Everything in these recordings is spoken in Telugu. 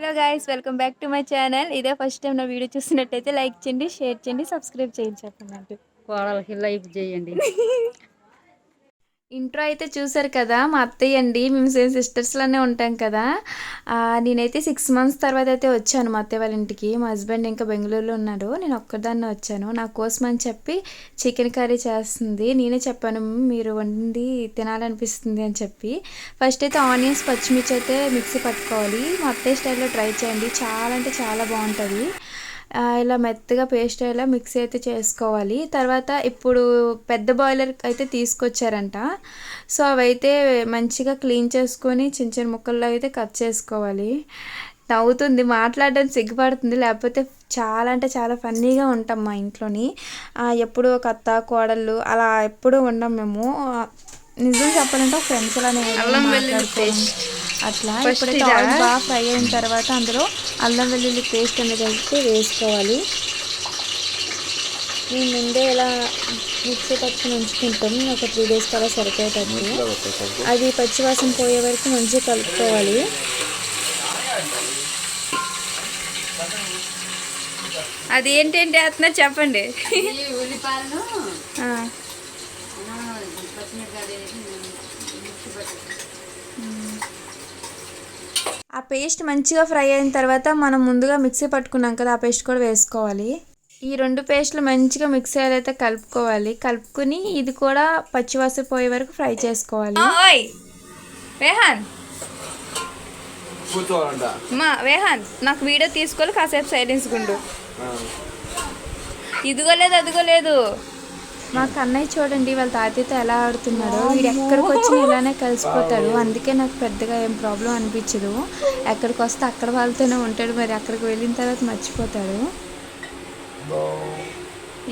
Hello guys welcome back to my channel ఇదే ఫస్ట్ టైం నా వీడియో చూసినట్టయితే లైక్ చేయండి షేర్ చేయండి సబ్స్క్రైబ్ చేయండి చెప్పండి. అంటే కోడలకి లైక్ చేయండి. ఇంట్రో అయితే చూసారు కదా మా అత్తయ్య అండి. మేము సేమ్ సిస్టర్స్లోనే ఉంటాం కదా. నేనైతే సిక్స్ మంత్స్ తర్వాత అయితే వచ్చాను మా అత్తయ్య వాళ్ళ ఇంటికి. మా హస్బెండ్ ఇంకా బెంగళూరులో ఉన్నారు నేను ఒక్కదాన్నే వచ్చాను. నా కోసం అని చెప్పి చికెన్ కర్రీ చేస్తుంది. నేనే చెప్పాను మీరు వండింది తినాలనిపిస్తుంది అని చెప్పి. ఫస్ట్ అయితే ఆనియన్స్ పచ్చిమిర్చి అయితే మిక్సీ పట్టుకోవాలి. మా అత్తయ్య స్టైల్లో ట్రై చేయండి. చాలా అంటే చాలా బాగుంటుంది. ఇలా మెత్తగా పేస్ట్ అయ్యేలా మిక్సీ అయితే చేసుకోవాలి. తర్వాత ఇప్పుడు పెద్ద బాయిలర్ అయితే తీసుకొచ్చారంట. సో అవైతే మంచిగా క్లీన్ చేసుకొని చిన్న చిన్న ముక్కల్లో అయితే కట్ చేసుకోవాలి. నవ్వుతుంది మాట్లాడడానికి సిగ్గుపడుతుంది. లేకపోతే చాలా అంటే చాలా ఫన్నీగా ఉంటాం మా ఇంట్లోని. ఎప్పుడూ ఒక అత్త కోడళ్ళు అలా ఎప్పుడూ ఉండం మేము. నిజం చెప్పాలంటే ఫ్రెండ్స్ లానే అల్లం వెల్లుల్లి మాట్లాడుకోవడం. అట్లా ఇప్పుడైతే? ఆయిల్ బాగా ఫ్రై అయిన తర్వాత అందులో అల్లం వెల్లుల్లి పేస్ట్ అనేది అయితే వేసుకోవాలి. మేము ముందే ఇలా మిక్సీ పట్టుకుని ఉంచుకుంటాం. ఒక త్రీ డేస్కి అలా సరిపోతుంది అది పచ్చివాసన పోయే వరకు మంచిగా కలుపుకోవాలి. అది ఏంటంటే అతను చెప్పండి. ఉల్లిపాయలను ఆ, పేస్ట్ మంచిగా ఫ్రై అయిన తర్వాత మనం ముందుగా మిక్సీ పట్టుకున్నాం కదా ఆ పేస్ట్ కూడా వేసుకోవాలి. ఈ రెండు పేస్ట్లు మంచిగా మిక్సీ అయితే కలుపుకోవాలి. కలుపుకుని ఇది కూడా పచ్చివాసన పోయే వరకు ఫ్రై చేసుకోవాలి. వేహాన్! మా వేహాన్! నాకు వీడియో తీసుకోవాలి కాసేపు సైలెన్స్ గుండు. ఇదిగో లేదు అదిగో లేదు. మా కన్నయ్య చూడండి వాళ్ళ తాతయ్యతో ఎలా ఆడుతున్నాడో. వీడు ఎక్కడికి వచ్చినా ఇలానే కలిసిపోతాడు. అందుకే నాకు పెద్దగా ఏం ప్రాబ్లం అనిపించదు. ఎక్కడికి వస్తే అక్కడ వాళ్ళతోనే ఉంటాడు. మరి అక్కడికి వెళ్ళిన తర్వాత మర్చిపోతాడు.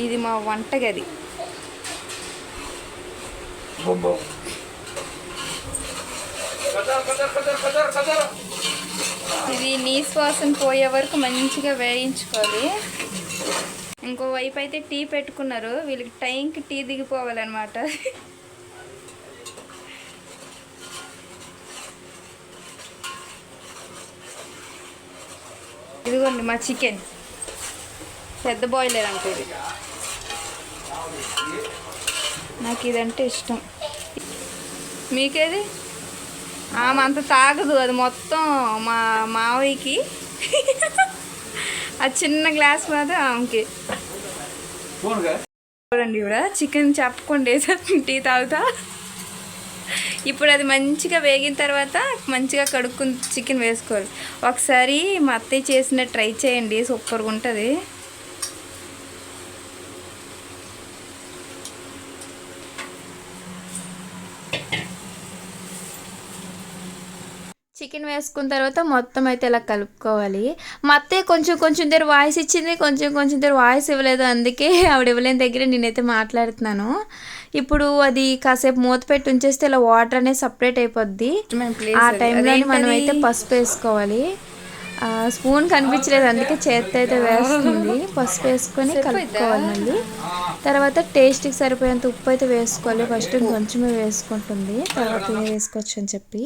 ఇది మా వంటగది. ఇది నీసు వాసన పోయే వరకు మంచిగా వేయించుకోవాలి. ఇంకో వైపు అయితే టీ పెట్టుకున్నారు. వీళ్ళకి టైంకి టీ దిగిపోవాలన్నమాట. ఇదిగోండి మా చికెన్. పెద్ద బాయిలర్ అంటే ఇది. నాకు ఇదంటే ఇష్టం. మీకేది? ఆమె అంత తాగదు. అది మొత్తం మా మావయ్యకి. ఆ చిన్న గ్లాస్ మాత్రం ఆమెకి. చూడండి కూడా చికెన్ చెప్పుకోండి టీ తాగుతా. ఇప్పుడు అది మంచిగా వేగిన తర్వాత మంచిగా కడుక్కుని చికెన్ వేసుకోవాలి. ఒకసారి మా అత్తయ్య చేసిన ట్రై చేయండి. సూపర్గా ఉంటుంది చికెన్ వేసుకున్న తర్వాత మొత్తం అయితే ఇలా కలుపుకోవాలి. మా అత్తయ్య కొంచెం కొంచెం దగ్గర వాయిస్ ఇచ్చింది కొంచెం కొంచెం దగ్గర వాయిస్ ఇవ్వలేదు. అందుకే ఆవిడ ఇవ్వలేని దగ్గర నేనైతే మాట్లాడుతున్నాను. ఇప్పుడు అది కాసేపు మూత పెట్టి ఉంచేస్తే ఇలా వాటర్ అనేది సపరేట్ అయిపోద్ది. ఆ టైంలో మనం అయితే పసుపు వేసుకోవాలి. స్పూన్ కనిపించలేదు అందుకే చేత్తో అయితే వేస్తుంది. పసుపు వేసుకొని కలుపుకోవాలి మళ్ళీ. తర్వాత టేస్ట్కి సరిపోయేంత ఉప్పు అయితే వేసుకోవాలి. ఫస్ట్ కొంచెమే వేసుకుంటుంది. తర్వాత వేసుకోవచ్చు అని చెప్పి.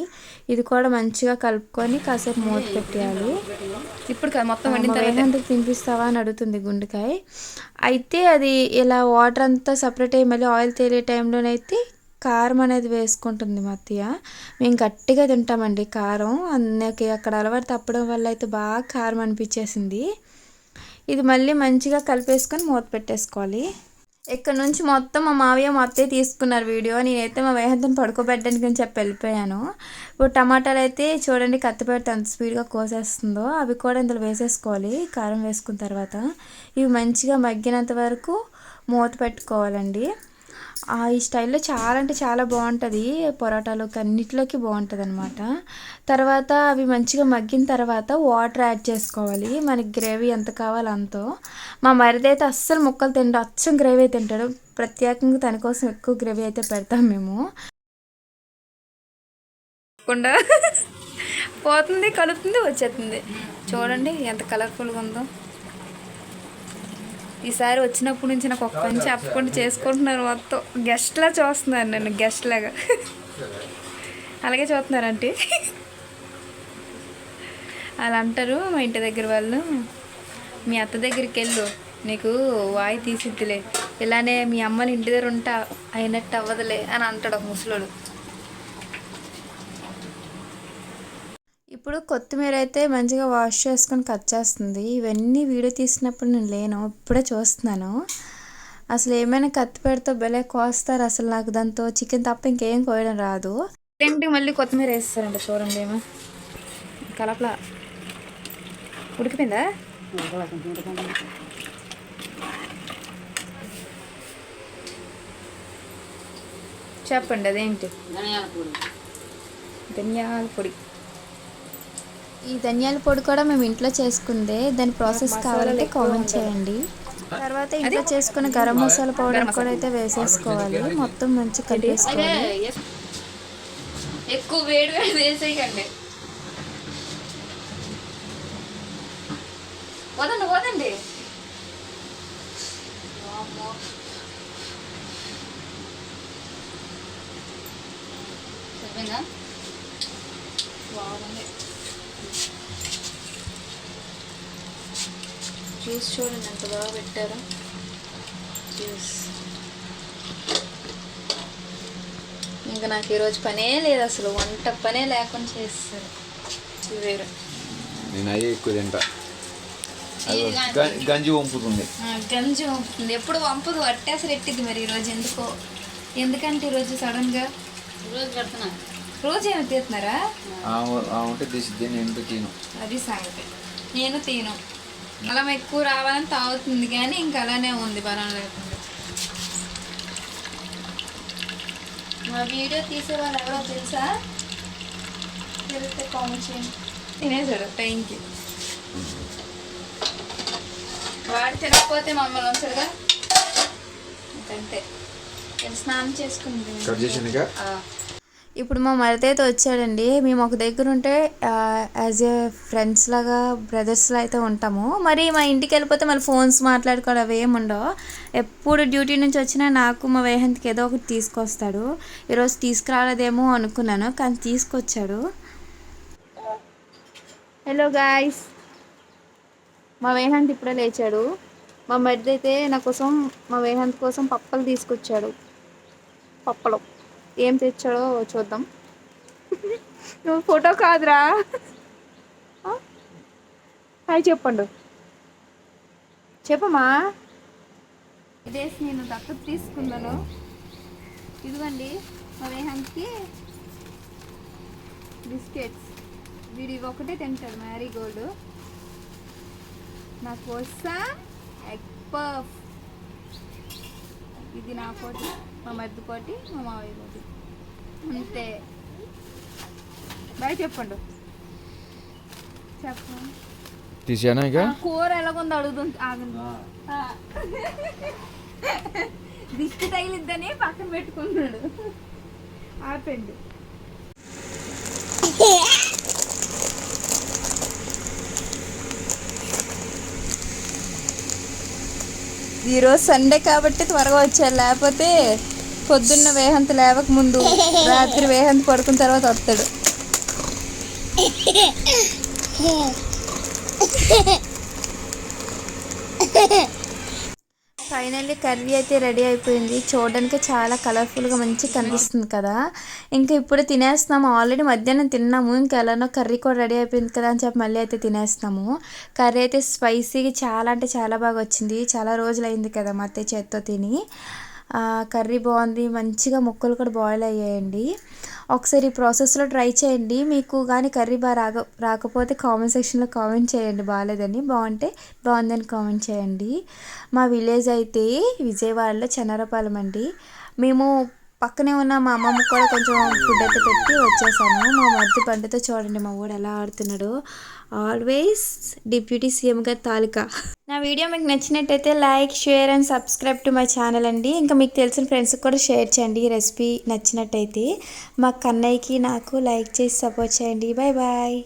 ఇది కూడా మంచిగా కలుపుకొని కాసేపు మూత పెట్టేయాలి. ఇప్పుడు మొత్తం మా వండిన తర్వాత? వేగందుకు తినిపిస్తావా అని అడుగుతుంది గుండెకాయ. అయితే అది ఇలా వాటర్ అంతా సపరేట్ అయ్యి మళ్ళీ ఆయిల్ తేలే టైంలోనైతే కారం అనేది వేసుకుంటుంది మత్తియ. మేము గట్టిగా తింటామండి కారం. అందుకే అక్కడ అలవాటు తప్పడం వల్ల అయితే బాగా కారం అనిపించేసింది. ఇది మళ్ళీ మంచిగా కలిపేసుకొని మూత పెట్టేసుకోవాలి. ఇక్కడ నుంచి మొత్తం మా మావయ్య మా అత్తయ్య తీసుకున్నారు వీడియో. నేనైతే మా వేహంతం పడుకోబెట్టడానికి అని చెప్పి వెళ్ళిపోయాను. ఇప్పుడు టమాటాలు అయితే చూడండి కత్తిపెడితే ఎంత స్పీడ్గా కోసేస్తుందో. అవి కూడా ఇందులో వేసేసుకోవాలి. కారం వేసుకున్న తర్వాత ఇవి మంచిగా మగ్గినంత వరకు మూత పెట్టుకోవాలండి. ఈ స్టైల్లో చాలా అంటే చాలా బాగుంటుంది. పొరాటాలోకి అన్నిటిలోకి బాగుంటుంది అనమాట తర్వాత అవి మంచిగా మగ్గిన తర్వాత వాటర్ యాడ్ చేసుకోవాలి. మనకి గ్రేవీ ఎంత కావాలో అంతో. మా మరిది అయితే అస్సలు ముక్కలు తింటాడు అచ్చం గ్రేవీ తింటాడు. ప్రత్యేకంగా తన కోసం ఎక్కువ గ్రేవీ అయితే పెడతాం మేము. పోతుంది కలుపుతుంది వచ్చేస్తుంది. చూడండి ఎంత కలర్ఫుల్గా ఉందో. ఈసారి వచ్చినప్పటి నుంచి నాకు ఒక పని చెప్పకుండా చేసుకుంటున్నారు మొత్తం. గెస్ట్లా చూస్తున్నారు నన్ను గెస్ట్ లాగా. అలాగే చూస్తున్నారంటే అలా అంటారు మా ఇంటి దగ్గర వాళ్ళు మీ అత్త దగ్గరికి వెళ్ళు నీకు వాయి తీసిద్దిలే. ఇలానే మీ అమ్మని ఇంటి దగ్గర ఉంటా అయినట్టు అవ్వదులే అని అంటాడు ఒక ముసలోడు. ఇప్పుడు కొత్తిమీర అయితే మంచిగా వాష్ చేసుకొని కట్ చేస్తుంది. ఇవన్నీ వీడియో తీసినప్పుడు నేను లేను ఇప్పుడే చూస్తున్నాను. అసలు ఏమైనా కత్తిపేడతో భలే కోస్తారు అసలు నాకు దాంతో. చికెన్ తప్ప ఇంకేం కోయడం రాదు. ఏంటి మళ్ళీ కొత్తిమీర వేస్తారంట చూడండి ఏమో. కలపలా. ఉడికిపోయిందా? చెప్పండి అదేంటి? ధనియాల పొడి. ఈ ధనియాల పొడి కూడా మేము ఇంట్లో చేసుకుందే దాని ప్రాసెస్ కావాలంటే కామెంట్ చేయండి. తర్వాత ఇంట్లో చేసుకున్న గరం మసాలా పౌడర్ కూడా అయితే వేసేసుకోవాలి. మొత్తం మంచి కలిపేసుకోవాలి. ఎక్కువ వేడి వేడి వేసేయకండి వదండి వదండి సరిపోయిందా? బాగుంది. జ్యూస్ చూడండి ఎంత బాగా పెట్టారో. జ్యూస్ ఇంకా నాకు ఈరోజు పనే లేదు అసలు వంట పనే లేకుండా చేస్తారు. ఇది వేరు. నేను అయ్యి ఎక్కువ తింటా. గంజి వంపుతుంది. ఆ, గంజి వంపుతుంది. ఎప్పుడు వంపదు అట్టేసరి ఎట్టింది మరి ఈరోజు ఎందుకో? ఎందుకంటే ఈరోజు సడన్గా రోజు పెడుతున్నా. రోజు ఏమి తీస్తున్నారా ఉంటే తీసిద్ది నేను తిను అది సంగతి. నేను తిను అలా ఎక్కువ రావాలని తాగుతుంది కానీ ఇంకా అలానే ఉంది బలం లేకుండా. మా వీడియో తీసే వాళ్ళు ఎవరో తెలుసా? తెలిస్తే కామెంట్ చేయండి. తినేసాడు. టైంకి వాడు తినకపోతే మమ్మల్ని ఉంచడుగా నేను స్నానం చేసుకుంది. కట్ చేసిందిగా ఇప్పుడు మా మరిది అయితే వచ్చాడండి. మేము ఒక దగ్గర ఉంటే యాజ్ ఏ ఫ్రెండ్స్ లాగా బ్రదర్స్లో అయితే ఉంటాము. మరి మా ఇంటికి వెళ్ళిపోతే మళ్ళీ ఫోన్స్ మాట్లాడుకోవడం అవి ఏమి ఉండవు. ఎప్పుడు డ్యూటీ నుంచి వచ్చినా నాకు మా వేహంతికి ఏదో ఒకటి తీసుకొస్తాడు. ఈరోజు తీసుకురాలేదేమో అనుకున్నాను కానీ తీసుకొచ్చాడు. హలో గాయస్ మా వేహాంత్ ఇప్పుడే లేచాడు. మా మరిది అయితే నా కోసం మా వేహాంత్ కోసం పప్పలు తీసుకొచ్చాడు. పప్పలు. ఏం తెచ్చాడో చూద్దాం. నువ్వు ఫోటో కాదురా. హాయ్ చెప్పండు. చెప్పమ్మా. ఇదేసి నేను దత్తత తీసుకున్నాను. ఇదిగోండి మా వేహానికి బిస్కెట్స్. వీడి ఇవి ఒకటే తింటాడు మ్యారీగోల్డ్ నా కోసం ఎగ్ పఫ్. ఇది నా కోసం. మా మరిది కోటి మా మావయ్య కోటి. అంతే. బాయ్ చెప్పండు. చెప్పండి తీసానా ఇక? కూర ఎలాగుందో అడుగుతుంది ఆగండి. ఆ. దిష్టి తగిలిద్దని పక్కన పెట్టుకున్నాడు. ఆపండి ఈరోజు సండే కాబట్టి త్వరగా వచ్చాడు లేకపోతే పొద్దున్న వేహంత లేవక ముందు రాత్రి వేహంత పడుకున్న తర్వాత వస్తాడు. ఫైనల్లీ కర్రీ అయితే రెడీ అయిపోయింది. చూడడానికి చాలా కలర్ఫుల్గా మంచి కనిపిస్తుంది కదా. ఇంకా ఇప్పుడు తినేస్తున్నాము. ఆల్రెడీ మధ్యాహ్నం తిన్నాము. ఇంకా ఎలానో కర్రీ కూడా రెడీ అయిపోయింది కదా అని చెప్పి మళ్ళీ అయితే తినేస్తున్నాము. కర్రీ అయితే స్పైసీగా చాలా అంటే చాలా బాగా వచ్చింది. చాలా రోజులు అయింది కదా మా అత్తయ్య చేత్తో తిని. కర్రీ బాగుంది మంచిగా ముక్కలు కూడా బాయిల్ అయ్యాయండి. ఒకసారి ఈ ప్రాసెస్లో ట్రై చేయండి. మీకు కానీ కర్రీ బాగా రాక రాకపోతే కామెంట్ సెక్షన్లో కామెంట్ చేయండి. బాగాలేదని బాగుంటే బాగుందని కామెంట్ చేయండి. మా విలేజ్ అయితే విజయవాడలో చెన్నారపాలెం అండి. మేము పక్కనే ఉన్న మా అమ్మమ్మ కూడా కొంచెం ఫుడ్ అయితే పెట్టి వచ్చేసాను. మా మద్దు పంటతో చూడండి మా ఊడు ఎలా ఆడుతున్నాడు. ఆల్వేస్ డిప్యూటీ సీఎం గారి తాలిక. నా వీడియో మీకు నచ్చినట్టయితే like share and subscribe to my channel అండి. ఇంకా మీకు తెలిసిన ఫ్రెండ్స్కి కూడా షేర్ చేయండి ఈ రెసిపీ నచ్చినట్టయితే. మా కన్నయ్యకి నాకు లైక్ చేసి సపోర్ట్ చేయండి. Bye bye.